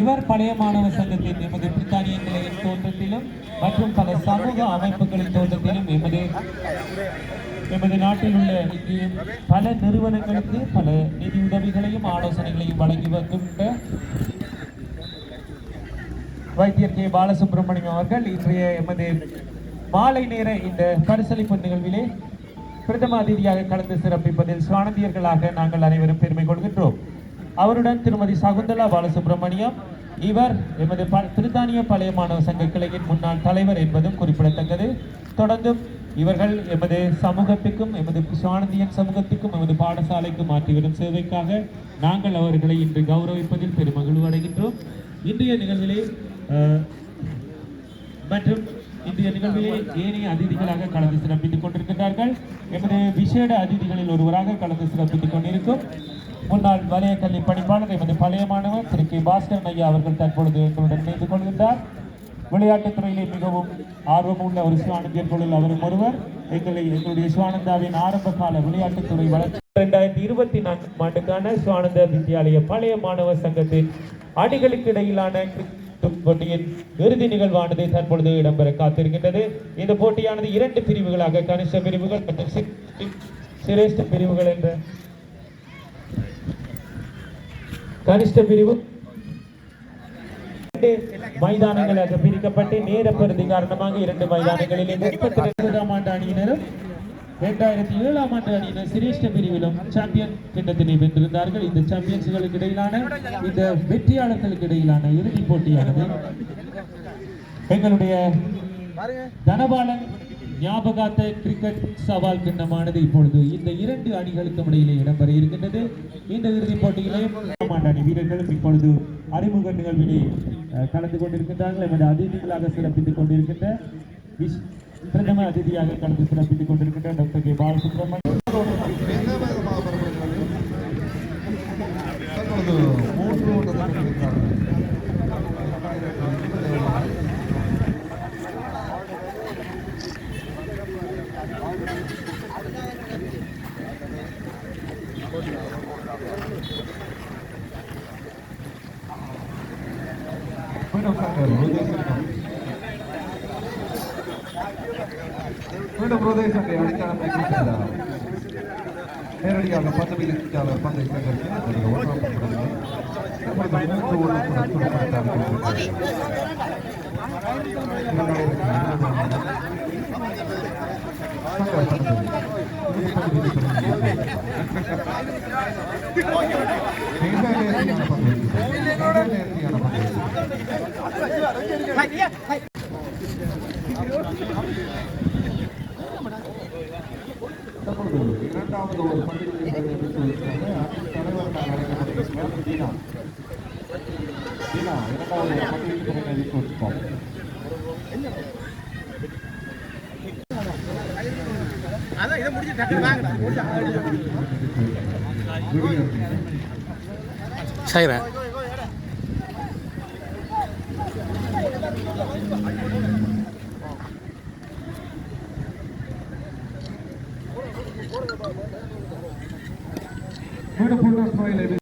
இவர் பழைய மாணவர் சங்கத்தின் எமது பிரித்தானிய நிலையின் தோற்றத்திலும் மற்றும் பல சமூக அமைப்புகளின் தோற்றத்திலும் எமது எமது நாட்டில் உள்ள இங்கேயும் பல நிறுவனங்களுக்கு பல நிதி உதவிகளையும் ஆலோசனைகளையும் வழங்கி வருகின்ற வைத்தியர் கே. பாலசுப்ரமணியம் அவர்கள் இன்றைய எமது மாலை நேர இந்த பரிசளிப்பு நிகழ்விலே பிரதம அதிதியாக கலந்து சிறப்பிப்பதில் சுவானந்தியர்களாக நாங்கள் அனைவரும் பெருமை கொள்கின்றோம். அவருடன் திருமதி சகுந்தலா பாலசுப்ரமணியம் இவர் எமது ப பிரித்தானிய பழைய மாணவ சங்க கிளையின் முன்னாள் தலைவர் என்பதும் குறிப்பிடத்தக்கது. தொடர்ந்தும் இவர்கள் எமது சமூகத்துக்கும் எமது சுவானந்தியன் சமூகத்துக்கும் எமது பாடசாலைக்கும் மாற்றிவிடும் வரும் சேவைக்காக நாங்கள் அவர்களை இன்று கௌரவிப்பதில் பெருமகிழ்வு அடைகின்றோம். இன்றைய நிகழ்விலே மற்றும் இன்றைய நிகழ்விலே ஏனைய அதிதிகளாக கலந்து சிறப்பித்துக் கொண்டிருக்கின்றார்கள். எமது விசேட அதிதிகளில் ஒருவராக கலந்து சிறப்பித்துக் கொண்டிருக்கும் முன்னாள் வலய கல்வி பணிப்பாளர் எமது பழைய மாணவர் திரு கே பாஸ்கரன் ஐயா அவர்கள் தற்பொழுது எங்களுடன் இணைந்து கொள்கின்றார். விளையாட்டுத் துறையிலே மிகவும் ஆர்வம் உள்ள ஒரு சுவானந்தியர்களுள் அவரும் ஒருவர். எங்களை எங்களுடைய சிவானந்தாவின் ஆரம்ப கால விளையாட்டுத்துறை வளர்ச்சி இரண்டாயிரத்தி இருபத்தி நான்காம் ஆண்டுக்கான சிவானந்த வித்யாலய பழைய மாணவர் சங்கத்தின் அணிகளுக்கு இடையிலான போட்டியின் இறுதி நிகழ்வானது தற்பொழுது இடம்பெற காத்திருக்கின்றது. இந்த போட்டியானது இரண்டு பிரிவுகளாக கனிஷ்ட பிரிவுகள் மற்றும் சிரேஷ்ட பிரிவுகள் என்ற கனிஷ்ட பிரிவு. மைதானங்களாக பிரிக்கப்பட்டு நேர பருதி காரணமாக இரண்டு மைதானங்களிலே முப்பத்தி ரெண்டாம் ஆண்டு அணியினரும் இரண்டாயிரத்தி ஏழாம் ஆண்டு அணியினர் சிரேஷ்ட பிரிவிலும் சாம்பியன் கிண்ணத்தினை வென்றிருந்தார்கள். இந்த சாம்பியன்ஸ்களுக்கு இடையிலான இந்த வெற்றியாளர்களுக்கு இடையிலான இறுதிப் போட்டியானது எங்களுடைய தனபாலன் ஞாபகார்த்த கிரிக்கெட் சவால் கிண்ணமானது இப்பொழுது இந்த இரண்டு அணிகளுக்கும் இடையிலே இடம்பெற இருக்கின்றது. இந்த இறுதிப் போட்டியிலே ஆண்டு அணி வீரர்களும் இப்பொழுது அறிமுக நிகழ்விலே கலந்து கொண்டிருக்கின்றார்கள். எமது அதிதிகளாக சிறப்பித்துக் கொண்டிருக்கின்ற பிரதம அதிதியாக கலந்து சிறப்பித்துக் கொண்டிருக்கின்ற டாக்டர் கே. பாலசுப்ரமணியம். വീണ്ടും പ്രദേശത്തെ അടിസ്ഥാന പ്രതീക്ഷിച്ചില്ല നേരടിയാണ് പത്ത് മിനിറ്റാണ് പന്തയത്തിൽ ഓട്ടം இரண்டாவது ஒரு பள்ளியில் தலைவர்கள் தீனா தீனா இரண்டாவது பள்ளியில் அதான் இதை முடிச்சு வாங்கடா செய்கிறேன் மீண்டும் புல்டோஸ் முறையில்